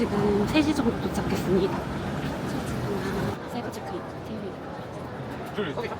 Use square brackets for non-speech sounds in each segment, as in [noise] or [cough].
지금 3시 정도 도착했습니다. 세부 체크인. 서기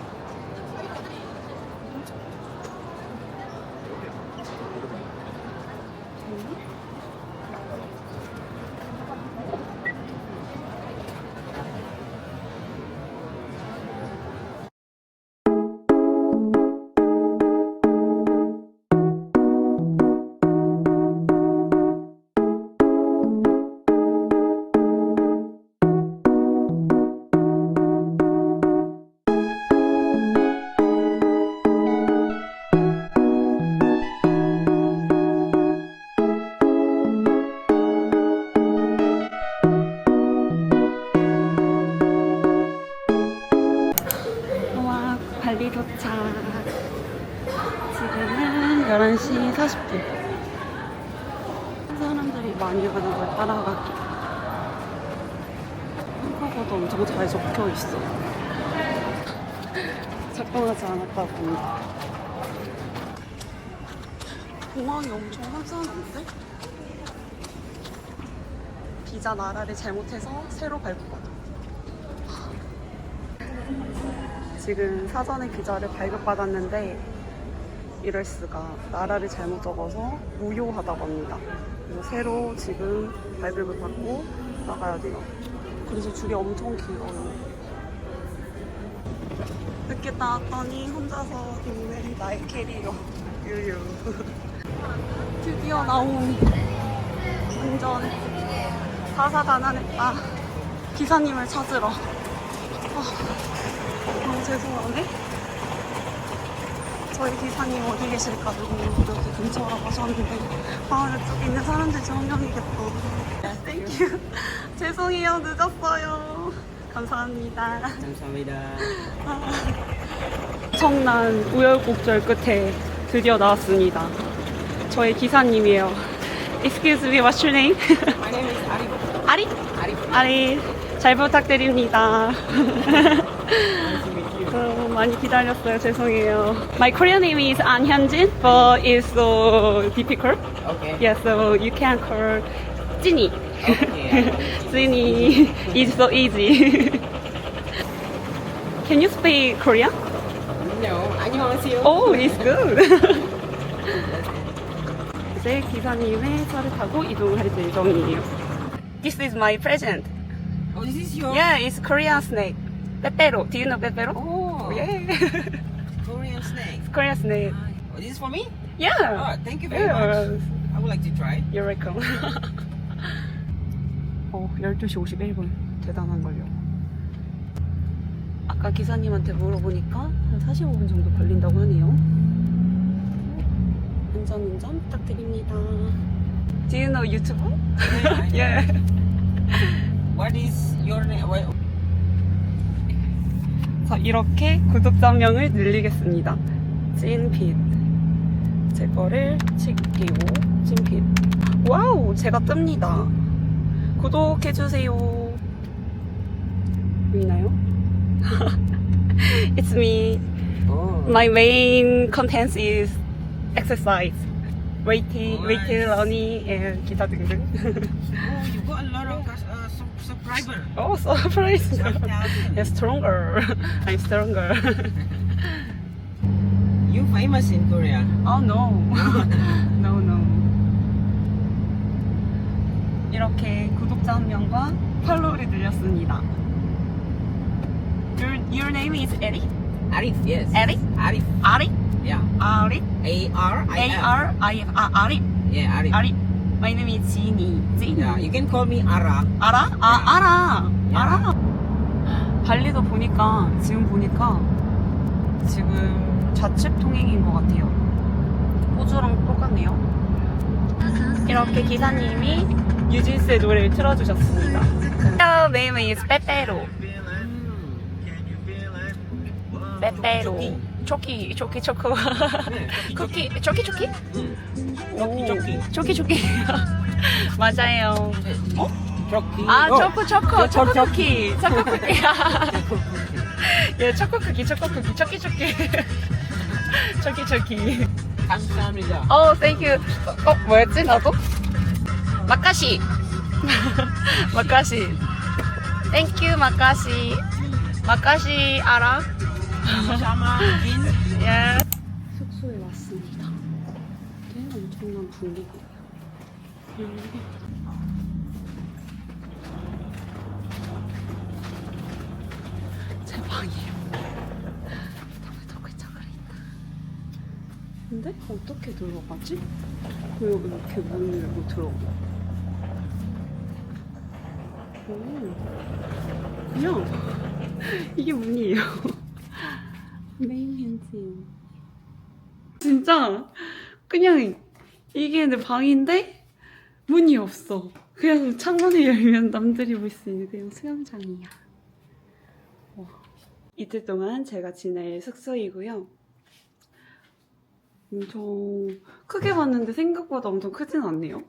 작동하지 않았다고 합니다. 공항이 엄청 한산한데? 비자 나라를 잘못해서 새로 발급 받아. 지금 사전에 비자를 발급받았는데 이럴 수가 나라를 잘못 적어서 무효하다고 합니다. 그래서 새로 지금 발급을 받고 나가야 돼요. 그래서 줄이 엄청 길어요. 늦게 나왔더니 혼자서 있는 나의 캐리어 유유. 드디어 나온 운전 다사다난했다. 기사님을 찾으러. 아. 너무 죄송하네. 저희 기사님 어디 계실까 누구 여기 근처라고 하셨는데 아 이쪽에 있는 사람들 명이겠다. 땡큐. [laughs] 죄송해요 늦었어요. 감사합니다. 감사합니다. 청난 우열곡절 끝에 드디어 나왔습니다. 저희 기사님이에요. Excuse me, what's your name? My name is Arif. 아리? Arif. 아리, 잘 부탁드립니다. 어, 많이 기다렸어요. 죄송해요. My Korean name is An Hyunjin, but it's so difficult. Okay. Yeah, so you can call 찐이. Okay. 찐이. It's so easy. Can you speak Korean? No, 안녕하세요. Oh, it's good. [laughs] 이제 기사님의 차를 타고 이동을 할 예정이에요. This is my present. Oh, this is your Yeah, it's Korean snake. Pepero. Do you know Pepero? Oh, Yeah. [laughs] Korean snake. Korean snake. Oh, this is for me? Yeah. Oh, thank you very much. I would like to try. You're welcome. [laughs] 어, 12시 51분. 대단한 걸요. 아까 기사님한테 물어보니까 한 45분 정도 걸린다고 하네요. 안전운전 부탁드립니다. Do you know YouTube? Yeah. Yeah. What is your name? 자, 이렇게 구독자 한 명을 늘리겠습니다. 찐핏. 제 거를 칠게요. 찐핏. 와우, 제가 뜹니다. 구독해주세요. 보이나요? [laughs] It's me. oh. My main content is exercise. 웨이팅, Alright. 웨이트, 러닝, and 기타 등등. oh, you got a lot of cus- uh, sub- subscriber. [laughs] oh, surprise! 1,000. Yeah, stronger. [laughs] I'm stronger. You famous in Korea. Oh no. no no. 이렇게 구독자 한 명과 팔로우를 늘렸습니다. Your, your name is Eric? Arif, yes. Arif? Arif. 아리? Yeah. 아리? A R I A F. R I F 아 아리? Yeah, Arif. 아리. My name is 지니. 지니. Yeah, you can call me Ara. 알아? 아 알아. 야. 알아. 발리도 보니까 지금 보니까 지금 좌측 통행인 것 같아요. 호주랑 똑같네요. 이렇게 기사님이 뉴진스의 노래를 틀어주셨습니다. Hello, name is 빼빼로. 빼빼로. 초키, 초키, 초코. 쿠키, 초키, 초키? Choki, choki. 초키, 초키. [laughs] 맞아요. Choki. 아, Oh. 초코, 초코, 초코, 초코 초코. 쿠키. 초코 쿠키. 예, 초코 쿠키, 초코 쿠키, 초키, 초키. 초키, 초키. 감사합니다. 어, 땡큐. 어, 뭐였지, 나도? 마카시. [laughs] 마카시. 땡큐 마카시. 마카시 알아? 예. 숙소에 왔습니다. 되게 엄청난 분위기예요. 분위기. 제 방이에요. 근데 어떻게 들어가지? 왜 이렇게 문을 못 들어가? 오, 그냥 이게 문이에요. 메인 현지. 진짜 그냥 이게 내 방인데 문이 없어. 그냥 창문을 열면 남들이 볼 수 있는 그냥 수영장이야. 와. 이틀 동안 제가 지낼 숙소이고요. 엄청 크게 봤는데 생각보다 엄청 크진 않네요.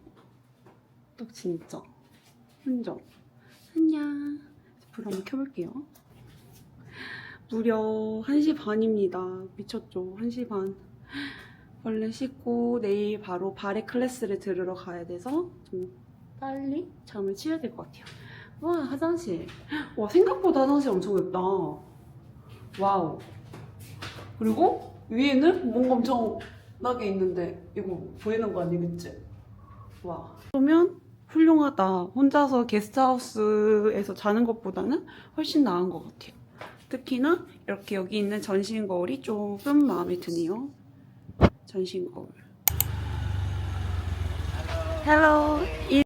딱 진짜. 혼자. 안녕. 불 한번 켜볼게요. 무려 1시 반입니다. 미쳤죠? 1시 반. 얼른 씻고 내일 바로 발레 클래스를 들으러 가야 돼서 좀 빨리 잠을 취해야 될 것 같아요. 와, 화장실. 와, 생각보다 화장실 엄청 예쁘다. 와우. 그리고 위에는 뭔가 엄청 나게 있는데 이거 보이는 거 아니겠지? 와. 그러면 훌륭하다. 혼자서 게스트하우스에서 자는 것보다는 훨씬 나은 것 같아요. 특히나 이렇게 여기 있는 전신 거울이 조금 마음에 드네요. 전신 거울. 이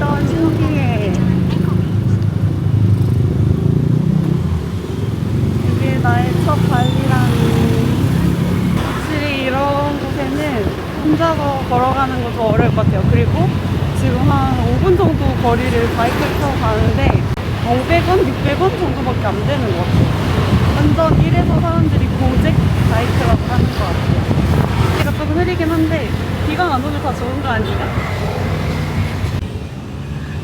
완전 신기해. 이게 나의 첫 발리라니. 확실히 이런 곳에는 혼자서 걸어가는 거 더 어려울 것 같아요. 그리고 지금 한 5분 정도 거리를 바이크를 타고 가는데 500원, 600원 정도밖에 안 되는 것 같아요. 완전 이래서 사람들이 고잭 바이크라고 하는 것 같아요. 비가 조금 흐리긴 한데 비가 안 오면 다 좋은 거 아닌가?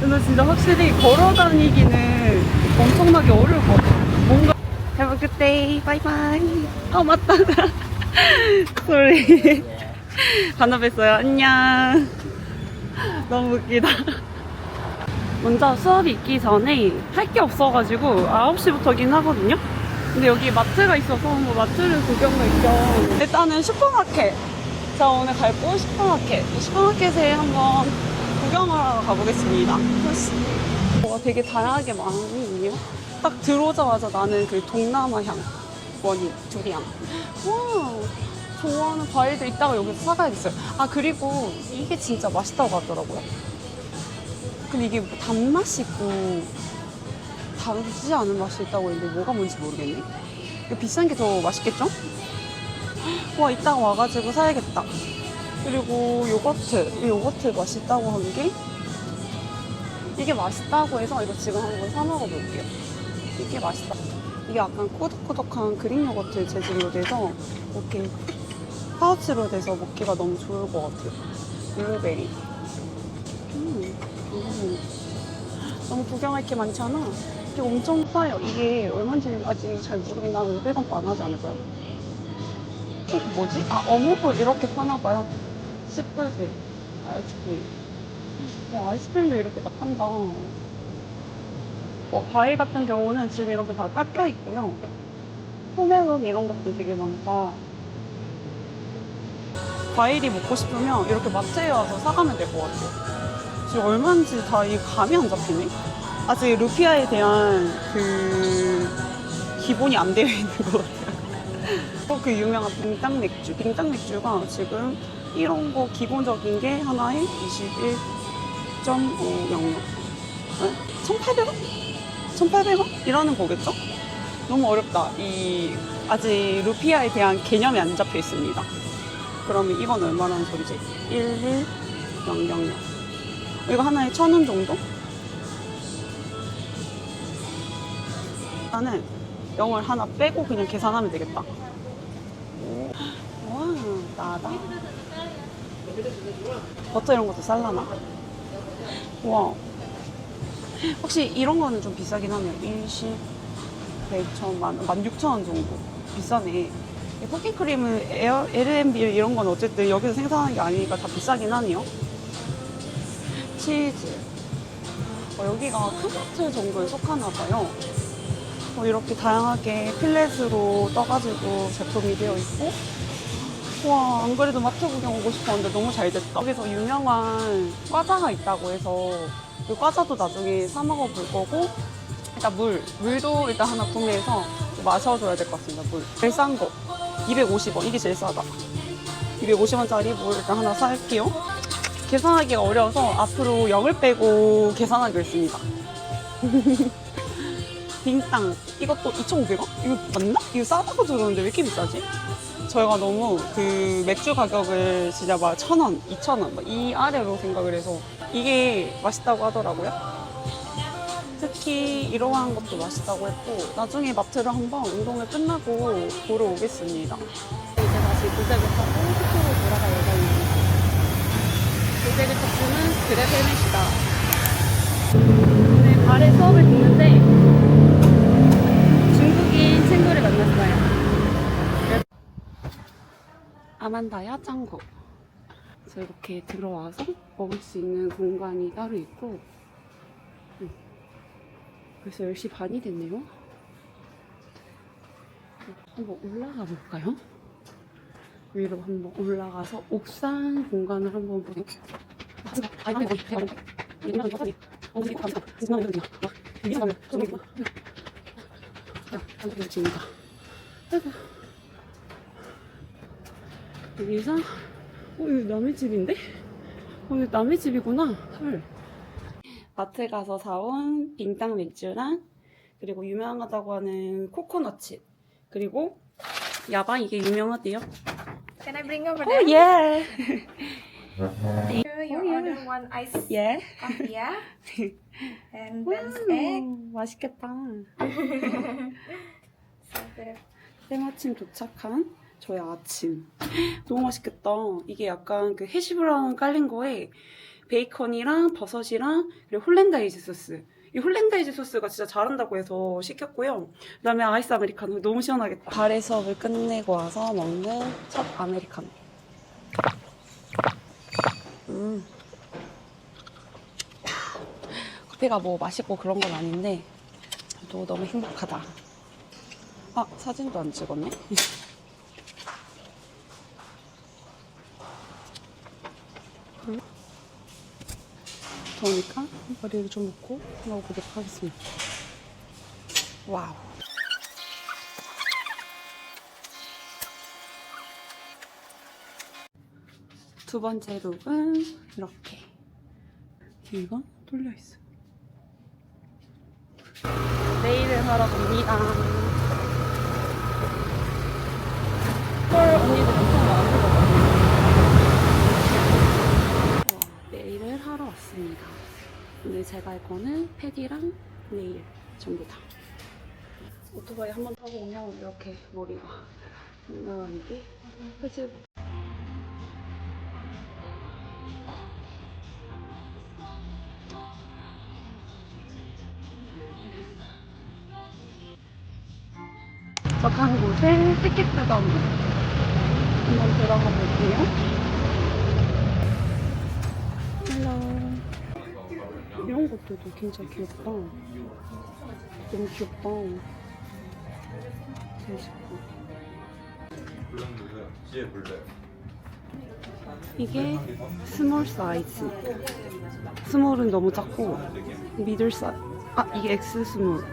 근데 진짜 확실히 걸어 다니기는 엄청나게 어려울 것 같아요. 뭔가 Have bye. 아 맞다. [laughs] sorry. [laughs] 반납 뵀어요. 안녕. 너무 웃기다. 먼저 수업이 있기 전에 할 게 없어가지고 9시부터긴 하거든요. 근데 여기 마트가 있어서 뭐 마트를 구경을 있죠. 일단은 슈퍼마켓. 자 오늘 갈 곳 슈퍼마켓. 이 슈퍼마켓에 한번 구경을 하러 가보겠습니다. 뭐가 되게 다양하게 많이 있네요. 딱 들어오자마자 나는 그 동남아 향. 원이, 두리안. 와, 좋아하는 과일들 있다가 여기서 사가야겠어요. 아, 그리고 이게 진짜 맛있다고 하더라고요. 근데 이게 뭐 단맛이 있고 다르지 않은 맛이 있다고 했는데 뭐가 뭔지 모르겠네. 이거 비싼 게 더 맛있겠죠? 와, 이따가 와가지고 사야겠다. 그리고 요거트, 이 요거트 맛있다고 한 게 이게 맛있다고 해서 이거 지금 한번 사 먹어볼게요. 이게 맛있다. 이게 약간 꾸덕꾸덕한 그릭 요거트 재질로 돼서 이렇게 파우치로 돼서 먹기가 너무 좋을 것 같아요. 블루베리. 너무 구경할 게 많잖아. 이게 엄청 싸요. 이게 얼마인지 아직 잘 하는데 500원 안 하지 않을까요? 이거 뭐지? 아, 어묵을 이렇게 파나봐요. 10불에 아이스크림. 와, 아이스크림도 이렇게 다 판다. 어, 과일 같은 경우는 지금 이렇게 다 깎여 있고요. 소매음 이런 것도 되게 많다. 과일이 먹고 싶으면 이렇게 마트에 와서 사가면 될 것 같아요. 지금 얼마인지 다 이 감이 안 잡히네. 아직 루피아에 대한 그 기본이 안 되어 있는 것 같아요. 또 그 유명한 빙땅 맥주. 빙땅 맥주가 지금 이런 거 기본적인 게 하나에 21.5영역. 1,800원? 1,800원? 이라는 거겠죠? 너무 어렵다. 이 아직 루피아에 대한 개념이 안 잡혀 있습니다. 그러면 이건 얼마라는 소리지? 11000. 이거 하나에 1,000원 정도? 나는 0을 하나 빼고 그냥 계산하면 되겠다. 와, 나다. 버터 이런 것도 쌀라나? 와. 혹시 이런 거는 좀 비싸긴 하네요. 20, 100천, 만, 16,000원 정도. 비싸네. 에어, L&B 이런 건 어쨌든 여기서 생산하는 게 아니니까 다 비싸긴 하네요. 치즈. 어, 여기가 크마트 정도에 속하나 봐요. 어, 이렇게 다양하게 필렛으로 떠가지고 제품이 되어 있고 와, 안 그래도 마트 구경 오고 싶었는데 너무 잘 됐다. 여기서 유명한 과자가 있다고 해서 그 과자도 나중에 사 먹어볼 거고 일단 물, 물도 일단 하나 구매해서 마셔줘야 될 것 같습니다, 물. 제일 싼 거. 250원. 이게 제일 싸다. 250원짜리 물 일단 하나 살게요. 계산하기가 어려워서 앞으로 0을 빼고 계산하겠습니다. [laughs] 빙땅. 이것도 2,500원? 이거 맞나? 이거 싸다고 들었는데 왜 이렇게 비싸지? 저희가 너무 그 맥주 가격을 진짜 막 1,000원, 2,000원 막이 아래로 생각을 해서 이게 맛있다고 하더라고요. 특히 이러한 것도 맛있다고 했고 나중에 마트를 한번 운동을 끝나고 보러 오겠습니다. 이제 다시 고제를 타고 숙소로 예정입니다. 고제를 탔으면 그랩 헬멧이다. 오늘 발에 수업을 듣는데 중국인 친구를 만났어요. 아만다야 짱구. 이렇게 들어와서 먹을 수 있는 공간이 따로 있고 음. 벌써 10시 반이 됐네요. 한번 올라가 볼까요? 위로 한번 올라가서 옥상 공간을 한번 아이고. 여기서 어, 여기 남의 집인데? 어, 여기 남의 집이구나. 헐. 마트 가서 사온 빙땅 맥주랑 그리고 유명하다고 하는 코코넛칩 그리고 야바 이게 유명하대요. Can I bring over 오 there? 예. Here you Oh, yeah. order one iced 예. coffee, yeah? And Ben's egg. 음, 맛있겠다. So good. 때마침 도착한 저의 아침. 너무 맛있겠다. 이게 약간 그 해시브라운 깔린 거에 베이컨이랑 버섯이랑 그리고 홀랜다이즈 소스. 이 홀랜다이즈 소스가 진짜 잘한다고 해서 시켰고요. 그 다음에 아이스 아메리카노 너무 시원하겠다. 발의 수업을 끝내고 와서 먹는 첫 아메리카노. 음. 커피가 뭐 맛있고 그런 건 아닌데 또 너무 행복하다. 아, 사진도 안 찍었네. [laughs] 더우니까 머리를 좀 묶고 먹어보도록 하겠습니다. 와우. 두 번째 룩은 이렇게. 뒤가 뚫려 있어. 네일을 하러 갑니다. 헐, 언니들 엄청 많은 거 네일을 하러 왔습니다. 오늘 제가 할 거는 패디랑 네일 전부 다. 오토바이 한 번 타고 오면 이렇게 머리가 나가는 게 사실 도착한 곳에 티켓 부담 한번 들어가 볼게요. 이런 것들도 진짜 귀엽다. 너무 귀엽다. 재밌고. 이게 스몰 사이즈. 스몰은 너무 작고 미들 사이즈. 아 이게 X 스몰.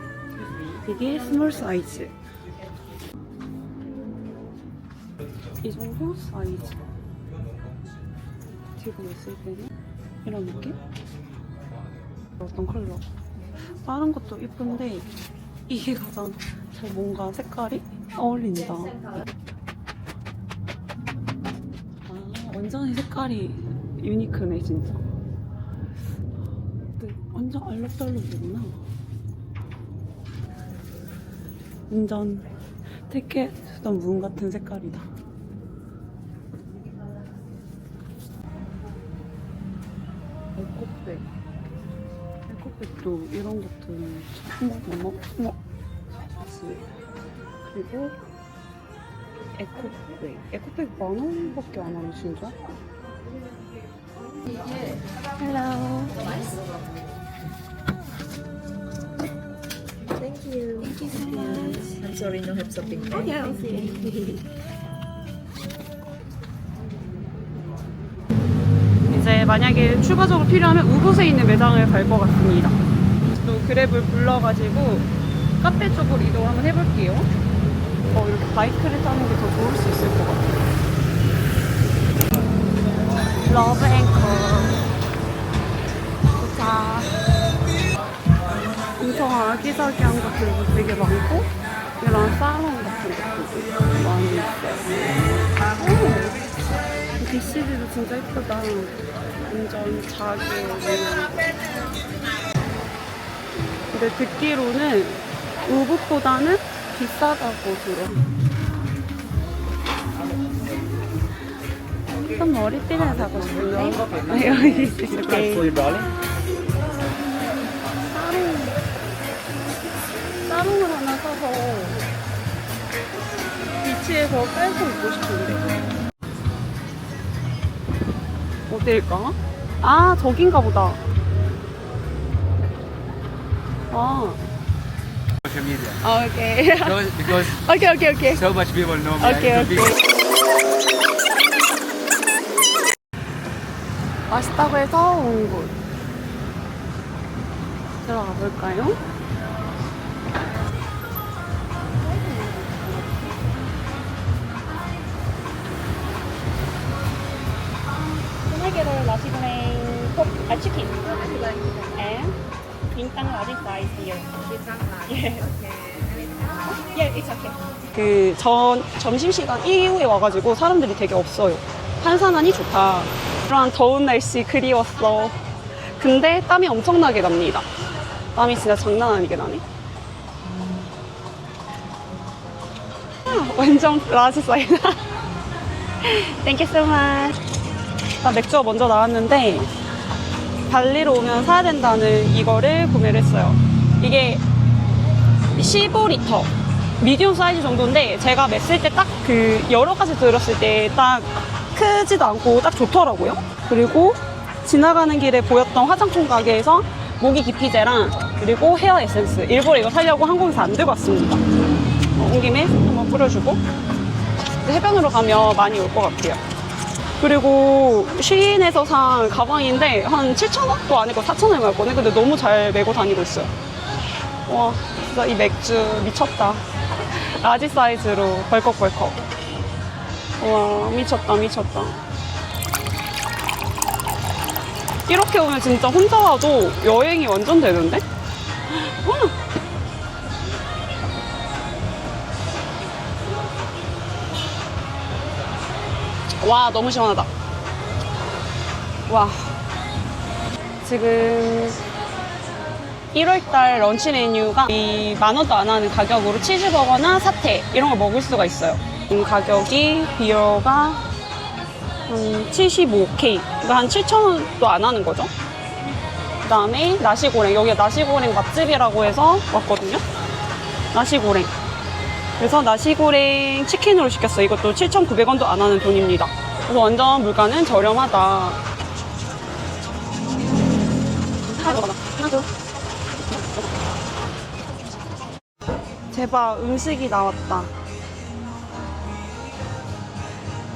이게 스몰 사이즈. 이 정도 사이즈. 뒤로 있을 때는 이런 느낌? 어떤 컬러? 다른 것도 이쁜데 이게 가장 잘 뭔가 색깔이 어울린다. 아, 완전히 색깔이 유니크네, 진짜. 근데 완전 알록달록이구나. 완전 티켓 수던 문 같은 색깔이다. 에코백. 에코백도 이런 것들은 어머. 그리고 에코백. 에코백 만 원밖에 안 하네, 진짜. Hello. I'm sorry, no have shopping. Okay, okay. 이제 만약에 추가적으로 필요하면 우붓에 있는 매장을 갈 것 같습니다. 또 그랩을 불러가지고 카페 쪽으로 이동 한번 해볼게요. 어, 이렇게 바이크를 타는 게 더 좋을 수 있을 것 같아요. 러브 앵커. 도착. 엄청 아기자기한 것들도 되게 많고, 이런 사롱 같은 것도 많이 있어요. 오! BCD도 진짜 예쁘다. 완전 자기. 근데 듣기로는 우붓보다는 비싸다고 들어. 좀 머리핀을 사고 싶은데. 여기 있을게. darling? 따롱을 하나 사서 비치에서 빼고 입고 싶은데. 어딜까? 아, 저긴가 보다. 아, Social media. 아, 오케이. Because, because 오케이, 오케이, 오케이. so much people know me. Okay, I be- 맛있다고 해서 온 곳. 들어가 볼까요? Bintang large size here. Yeah. Yeah, it's okay. 그 전 점심시간 이후에 와가지고 사람들이 되게 없어요. 한산하니 좋다. 그런 더운 날씨 그리웠어. 근데 땀이 엄청나게 납니다. 땀이 진짜 장난 아니게 나네. 아, 완전 라지 사이다. [laughs] Thank you so much. 나 맥주가 먼저 나왔는데 발리로 오면 사야 된다는 이거를 구매를 했어요. 이게 15리터 미디움 사이즈 정도인데 제가 맸을 때 딱 그 여러 가지 들었을 때 딱 크지도 않고 딱 좋더라고요. 그리고 지나가는 길에 보였던 화장품 가게에서 모기 기피제랑 그리고 헤어 에센스 일부러 이거 사려고 한국에서 안 들고 왔습니다. 어, 온 김에 한번 뿌려주고 해변으로 가면 많이 올 것 같아요. 그리고 쉬인에서 산 가방인데 한 7,000원도 아니고 4,000원이었거든요. 근데 너무 잘 메고 다니고 있어요. 와, 진짜 이 맥주 미쳤다. 라지 사이즈로 벌컥벌컥. 와, 미쳤다, 미쳤다. 이렇게 오면 진짜 혼자 와도 여행이 완전 되는데? 와. 와, 너무 시원하다. 와. 지금 1월달 런치 메뉴가 이 만 원도 안 하는 가격으로 치즈버거나 사태 이런 걸 먹을 수가 있어요. 이 가격이 비어가 한 75K, 그러니까 한 7천 원도 안 하는 거죠. 그 다음에 나시고랭 여기 나시고랭 맛집이라고 해서 왔거든요. 나시고랭. 그래서 나시고랭 치킨으로 시켰어요. 이것도 7,900원도 안 하는 돈입니다. 그래서 완전 물가는 저렴하다. 대박 음식이 나왔다.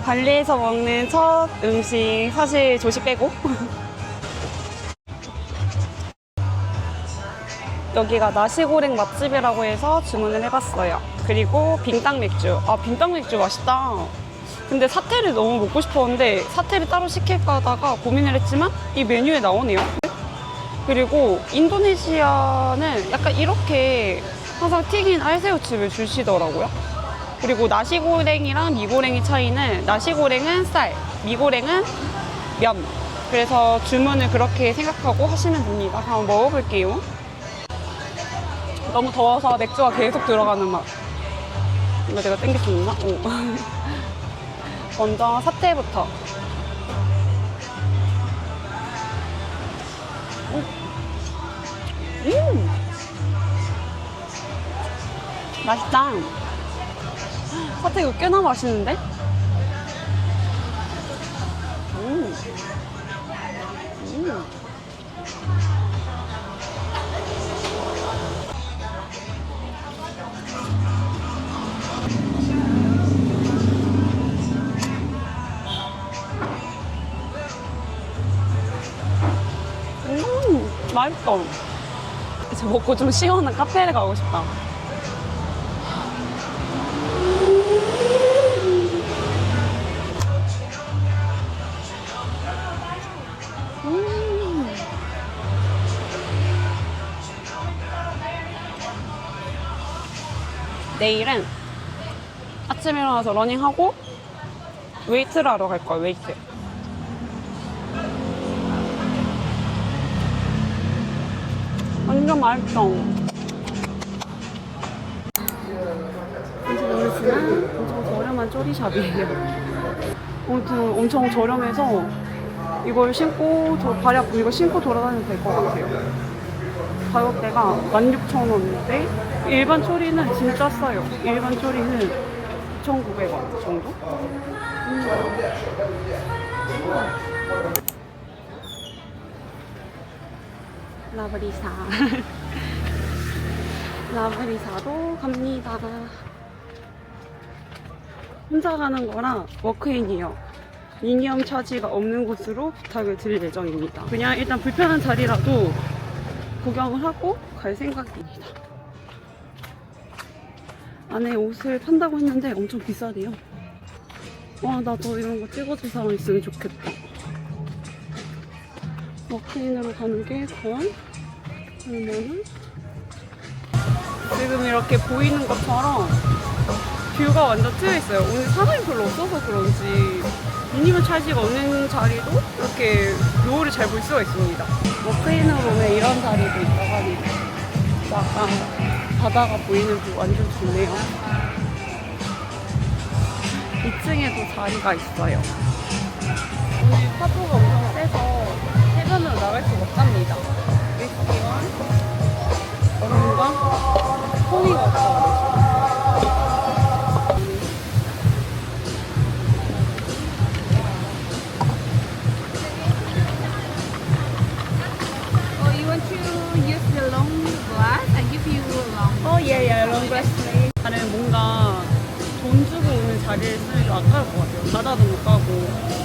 발리에서 먹는 첫 음식 사실 조식 빼고 [laughs] 여기가 나시고랭 맛집이라고 해서 주문을 해봤어요. 그리고 빙땅 맥주. 아 빙땅 맥주 맛있다. 근데 사태를 너무 먹고 싶었는데 사태를 따로 시킬까 하다가 고민을 했지만 이 메뉴에 나오네요. 그리고 인도네시아는 약간 이렇게 항상 튀긴 알새우칩을 주시더라고요. 그리고 나시고랭이랑 미고랭의 차이는 나시고랭은 쌀, 미고랭은 면. 그래서 주문을 그렇게 생각하고 하시면 됩니다. 한번 먹어볼게요. 너무 더워서 맥주가 계속 들어가는 맛. 이거 내가 땡길 수 있나? 오. [laughs] 먼저 사태부터. 음! 맛있다. 사태 이거 꽤나 맛있는데? 음. 음. 맛있어. 이제 먹고 좀 시원한 카페를 가고 싶다. 음. 내일은 아침에 일어나서 러닝하고 웨이트를 하러 갈 거야, 웨이트. 완전 맛있어. 벤츠노리스는 엄청 저렴한 쪼리샵이에요. 아무튼 엄청 저렴해서 이걸 신고 도, 아프면 이거 신고 돌아다니면 될것 같아요. 가격대가 16,000원인데 일반 초리는 진짜 싸요. 일반 초리는 2,900원 정도? 음. 라브리사 [laughs] 라브리사도 갑니다. 혼자 가는 거라 워크인이요. 미니엄 차지가 없는 곳으로 부탁을 드릴 예정입니다. 그냥 일단 불편한 자리라도 구경을 하고 갈 생각입니다. 안에 옷을 판다고 했는데 엄청 비싸대요. 와, 나도 이런 거 찍어줄 사람 있으면 좋겠다. 워크인으로 가는 게 과연 얼마나? 지금 이렇게 보이는 것처럼 뷰가 완전 트여 있어요. 오늘 사람이 별로 없어서 그런지 미니멀 차지가 없는 자리도 이렇게 노을을 잘 볼 수가 있습니다. 워크인으로 오면 이런 자리도 있다고 하니까 약간 바다가 보이는 뷰 완전 좋네요. 2층에도 자리가 있어요. 오늘 파도가 엄청 세서 해변으로 나갈 수가 없답니다. 위스키와 얼음과 토니가 없어가지고. Oh, you want to use the long glass? I give you a long. 롱글라스 플레이. 나는 뭔가 돈 주고 오는 자리를 쓰기도 아까울 것 같아요. 바다도 못 가고,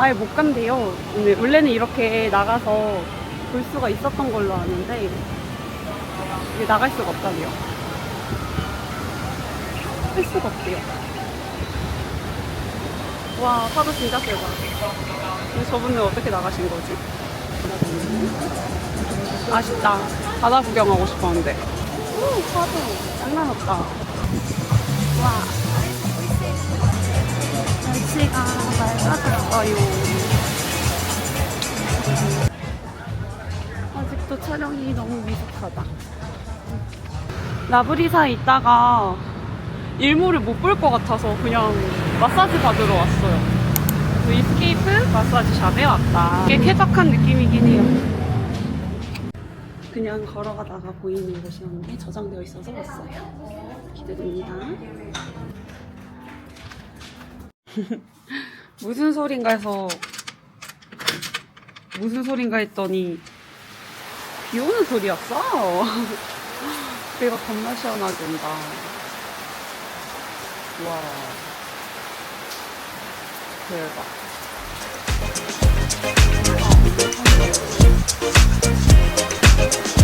아예 못 간대요. 원래는 이렇게 나가서 볼 수가 있었던 걸로 아는데, 이게 나갈 수가 없다네요. 할 수가 없대요. 와, 파도 진짜 세다. 저분은 어떻게 나가신 거지? 아쉽다. 바다 구경하고 싶었는데. 오, 파도. 장난 없다. 와. 날씨가 맑아졌어요. 아직도 촬영이 너무 미숙하다. 라브리사에 있다가 일몰을 못 볼 것 같아서 그냥 마사지 받으러 왔어요. 그 이스케이프 마사지 샵에 왔다. 꽤 쾌적한 느낌이긴 해요. 그냥 걸어가다가 보이는 곳이었는데 저장되어 있어서 왔어요. 기대됩니다. [laughs] 무슨 소린가 해서 무슨 소린가 했더니 비 오는 소리였어. [laughs] 배가 겁나 시원하게 온다. 와. 대박. Thank.